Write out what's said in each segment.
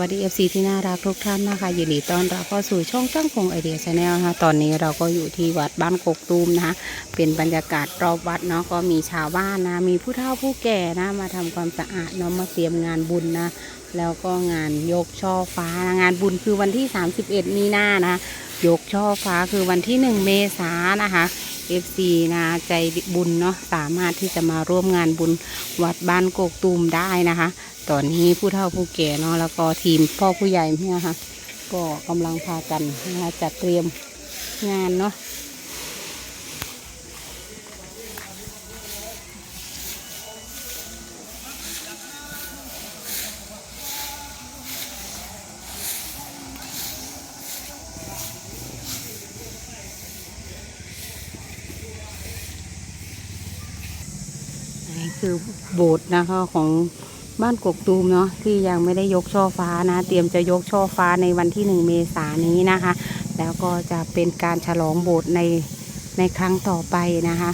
วัสดี FC ที่น่ารักทุกท่านนะคะยินดีต้อนรับเข้าสู่ช่องตั้งพงไอเดียชาแนลนะคะตอนนี้เราก็อยู่ที่วัดบ้านกกตูมนะคะเป็นบรรยากาศรอบวัดเนาะก็มีชาวบ้านนะมีผู้เฒ่าผู้แก่นะมาทำความสะอาดเนาะมาเตรียมงานบุญนะแล้วก็งานยกช่อฟ้านะงานบุญคือวันที่ 31 มีนานะยกช่อฟ้าคือวันที่ 1 เมษายนะคะ FC นะใจบุญเนาะสามารถที่จะมาร่วมงานบุญวัดบ้านโกกตูมได้นะคะ ตอนนี้ผู้เฒ่าผู้แก่เนาะแล้วก็ทีมพ่อผู้ใหญ่เนี่ยค่ะ ก็กำลังพากันนะคะจัดเตรียมงานเนาะ คือโบสถ์นะคะของบ้านกกตูมเนาะที่ยังไม่ได้ยกช่อฟ้านะ เตรียมจะยกช่อฟ้าในวันที่หนึ่งเมษายนนี้นะคะ แล้วก็จะเป็นการฉลองโบสถ์ในในครั้งต่อไปนะคะ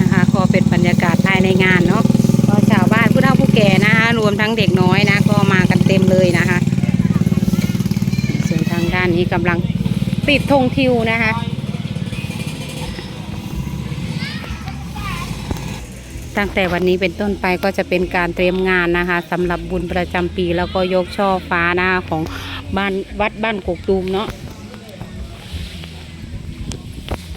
นะคะ ก็เป็นบรรยากาศภายในงานเนาะก็ชาวบ้านผู้เฒ่าผู้แก่นะคะรวมทั้งเด็กน้อยนะ ก็มากันเต็มเลยนะคะ ส่วนทางด้านนี้กำลังติดธงทิวนะคะ ตั้งแต่วันนี้เป็นต้นไปก็จะเป็นการเตรียมงานนะคะสำหรับบุญประจำปีแล้วก็ยกช่อฟ้านะคะของบ้านวัดบ้านกกตูมเนาะ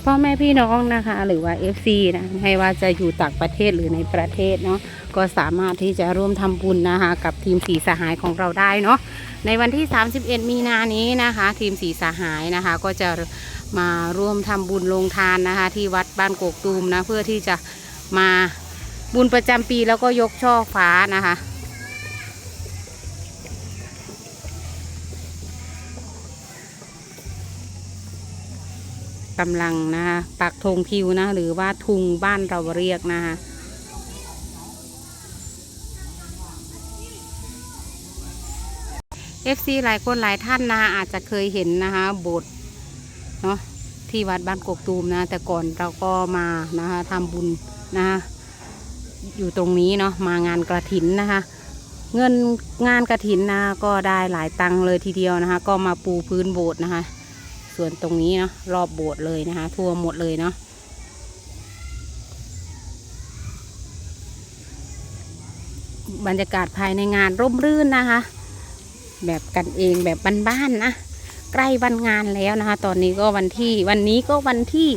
พ่อแม่พี่น้องนะคะ หรือว่า FC นะไม่ว่าจะอยู่ต่างประเทศหรือในประเทศเนาะก็สามารถที่จะร่วมทำบุญนะคะกับทีมสีสหายของเราได้เนาะในวันที่ 31 มีนานี้นะคะ ทีมสีสหายนะคะ ก็จะมาร่วมทำบุญลงทานนะคะ ที่วัดบ้านกกตูมนะเพื่อที่จะมา บุญประจำปีแล้วก็ยกช่อฟ้านะคะ กำลังนะคะปักธงทิวนะ หรือว่าทุงบ้านเราเรียกนะคะ FC หลายคนหลายท่านนะคะอาจจะเคยเห็นนะคะโบสถ์เนาะที่วัดบ้านกกตูมนะ แต่ก่อนเราก็มานะคะทำบุญนะคะ อยู่ตรงนี้เนาะมางานกระถินนะคะ เงินงานกระถินนะก็ได้หลายตังค์เลยทีเดียวนะคะ ก็มาปูพื้นโบสถ์นะคะ ส่วนตรงนี้เนาะรอบโบสถ์เลยนะคะ ทั่วหมดเลยเนาะบรรยากาศภายในงานร่มรื่นนะคะ แบบกันเองแบบบ้านๆนะใกล้วันงานแล้วนะคะ ตอนนี้ก็วันที่วันนี้ก็วันที่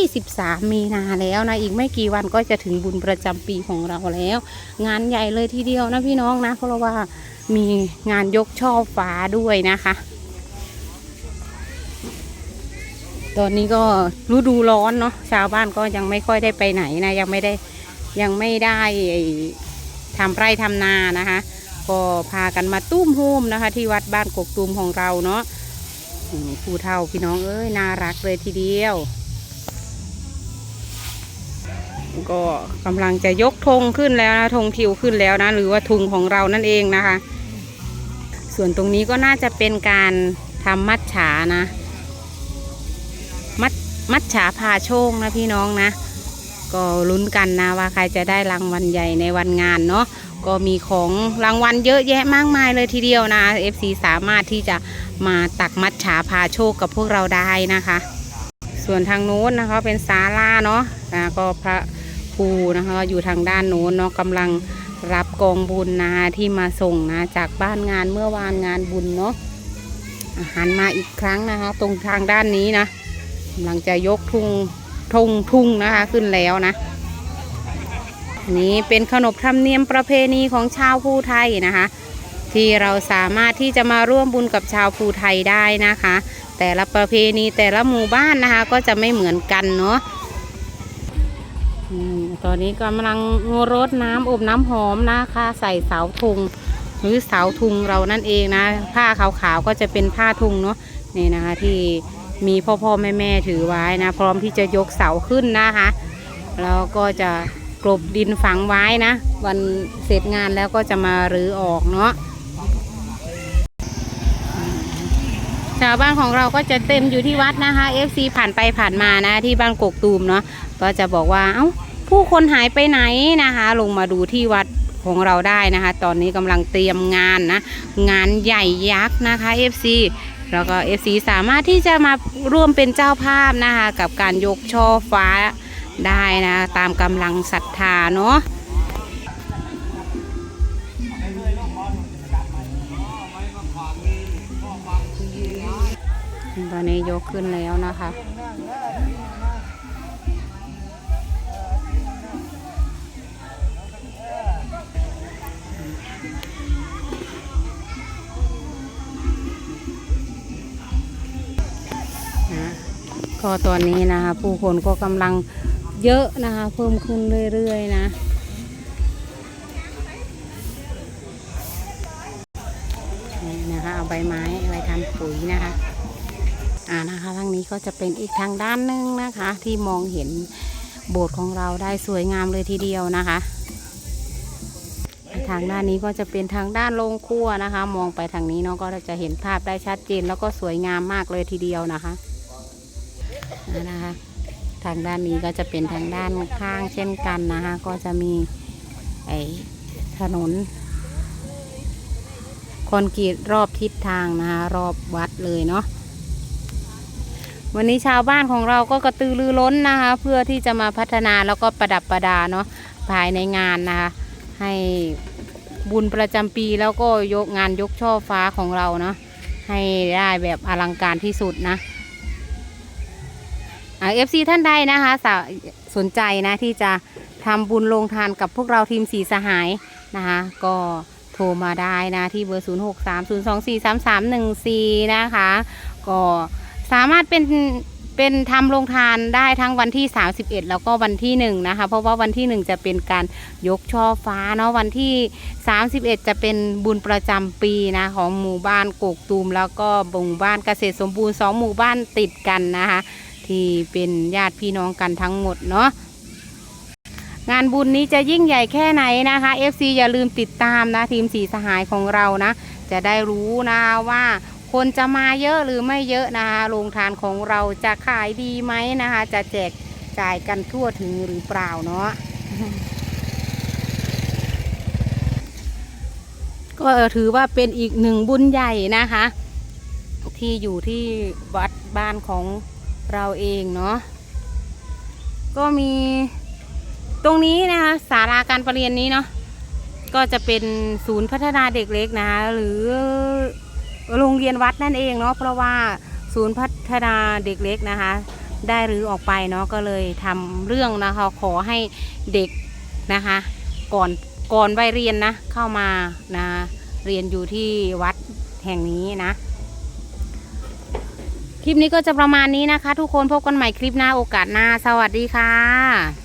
23 มีนาแล้วนะ อีกไม่กี่วันก็จะถึงบุญประจำปีของเราแล้ว งานใหญ่เลยทีเดียวนะพี่น้องนะ เพราะว่ามีงานยกช่อฟ้าด้วยนะคะ ตอนนี้ก็ฤดูร้อนเนาะชาวบ้านก็ยังไม่ค่อยได้ไปไหนนะ ยังไม่ได้ยังไม่ได้ทำไร่ทำนานะคะ ก็พากันมาตุ้มโฮมนะคะ ที่วัดบ้านกกตูมของเราเนาะผู้เฒ่าพี่น้องเอ้ยน่ารักเลยทีเดียว ก็กำลังจะยกธงขึ้นแล้วนะธงทิวขึ้นแล้วนะ หรือว่าทุงของเรานั่นเองนะคะ ส่วนตรงนี้ก็น่าจะเป็นการทำมัดฉานะ มัดมัดฉาพาโชคนะพี่น้องนะ ก็ลุ้นกันนะว่าใครจะได้รางวัลใหญ่ในวันงานเนาะก็มีของรางวัลเยอะแยะมากมายเลยทีเดียวนะ FC สามารถที่จะมาตักมัดฉาพาโชคกับพวกเราได้นะคะ ส่วนทางโน้นนะคะเป็นศาลาเนาะก็พระ ครูนะคะอยู่ทางด้านโน้นเนาะกำลังรับกองบุญนะที่มาส่งนะจากบ้านงานเมื่อวานงานบุญเนาะอาหันมาอีกครั้งนะคะ ตรงทางด้านนี้นะกำลังจะยกทุงทุงทุ่งนะคะขึ้นแล้วนะนี้เป็นขนบธรรมเนียมประเพณีของชาวภูไทยนะคะ ที่เราสามารถที่จะมาร่วมบุญกับชาวภูไทยได้นะคะ แต่ละประเพณีแต่ละหมู่บ้านนะคะ ก็จะไม่เหมือนกันเนาะ ตอนนี้กำลังรดน้ำอบน้ำหอมนะคะ ใส่เสาทุงหรือเสาทุงเรานั่นเองนะ ผ้าขาวๆก็จะเป็นผ้าทุงเนาะนี่นะคะที่มีพ่อพ่อแม่แม่ถือไว้นะ พร้อมที่จะยกเสาขึ้นนะคะแล้วก็จะกลบดินฝังไว้นะ วันเสร็จงานแล้วก็จะมารื้อออกเนาะชาวบ้านของเราก็จะเต็มอยู่ที่วัดนะคะ FC ผ่านไปผ่านมานะที่บ้านกกตูมเนาะก็จะบอกว่าเอ้า ผู้คนหายไปไหนนะคะ ลงมาดูที่วัดของเราได้นะคะ ตอนนี้กำลังเตรียมงานนะ งานใหญ่ยักษ์นะคะ FC แล้วก็ FC สามารถที่จะมาร่วมเป็นเจ้าภาพนะคะ กับการยกช่อฟ้าได้นะตามกำลังศรัทธาเนาะตอนนี้ยกขึ้นแล้วนะคะนะ ก็ตอนนี้นะคะ ผู้คนก็กำลังเยอะนะคะ เพิ่มขึ้นเรื่อยๆนะนี่นะคะ เอาใบไม้ไว้ทำปุ๋ยนะคะอ่านะคะทางนี้ก็จะเป็นอีกทางด้านหนึ่งนะคะ ที่มองเห็นโบสถ์ของเราได้สวยงามเลยทีเดียวนะคะ ทางด้านนี้ก็จะเป็นทางด้านโรงครัวนะคะ มองไปทางนี้เนาะก็จะเห็นภาพได้ชัดเจนแล้วก็สวยงามมากเลยทีเดียวนะคะ นะคะ ทางด้านนี้ก็จะเป็นทางด้านข้างเช่นกันนะคะ ก็จะมีไอถนนคอนกรีตรอบทิศทางนะคะรอบวัดเลยเนาะวันนี้ชาวบ้านของเราก็กระตือรือร้นนะคะ เพื่อที่จะมาพัฒนาแล้วก็ประดับประดาเนาะภายในงานนะคะ ให้บุญประจำปีแล้วก็ยกงานยกช่อฟ้าของเราเนาะให้ได้แบบอลังการที่สุดนะ เอฟซีท่านใดนะคะสสนใจนะที่จะทำบุญลงทานกับพวกเราทีมสีสหายนะคะ ก็โทรมาได้นะที่เบอร์ 0 6 3 0 2 4 3 3 1 4 นะคะ ก็สามารถเป็นเป็นทำโรงทานได้ทั้งวันที่ 31 แล้วก็วันที่ 1 นะคะ เพราะว่าวันที่ 1 จะเป็นการยกช่อฟ้าเนาะวันที่ 31 จะเป็นบุญประจำปีนะของหมู่บ้านโกกตูม แล้วก็หมู่บ้านเกษตรสมบูรณ์สองหมู่บ้านติดกันนะคะ ที่เป็นญาติพี่น้องกันทั้งหมดเนาะงานบุญนี้จะยิ่งใหญ่แค่ไหนนะคะ FC อย่าลืมติดตามนะทีมสีสหายของเรานะ จะได้รู้นะว่าคนจะมาเยอะหรือไม่เยอะนะคะโรงทานของเราจะขายดีไหมนะคะ จะแจกจ่ายกันทั่วถึงหรือเปล่าเนาะก็ถือว่าเป็นอีกหนึ่งบุญใหญ่นะคะ ที่อยู่ที่วัดบ้านของ เราเองเนาะก็มีตรงนี้นะคะศาลาการประเรียนนี้เนาะก็จะเป็นศูนย์พัฒนาเด็กเล็กนะคะหรือโรงเรียนวัดนั่นเองเนาะเพราะว่าศูนย์พัฒนาเด็กเล็กนะคะ ได้รื้อออกไปเนาะก็เลยทำเรื่องนะคะขอให้เด็กนะคะก่อนก่อนวัยเรียนนะเข้ามานะเรียนอยู่ที่วัดแห่งนี้นะ คลิปนี้ก็จะประมาณนี้นะคะ ทุกคนพบกันใหม่คลิปหน้าโอกาสหน้า สวัสดีค่ะ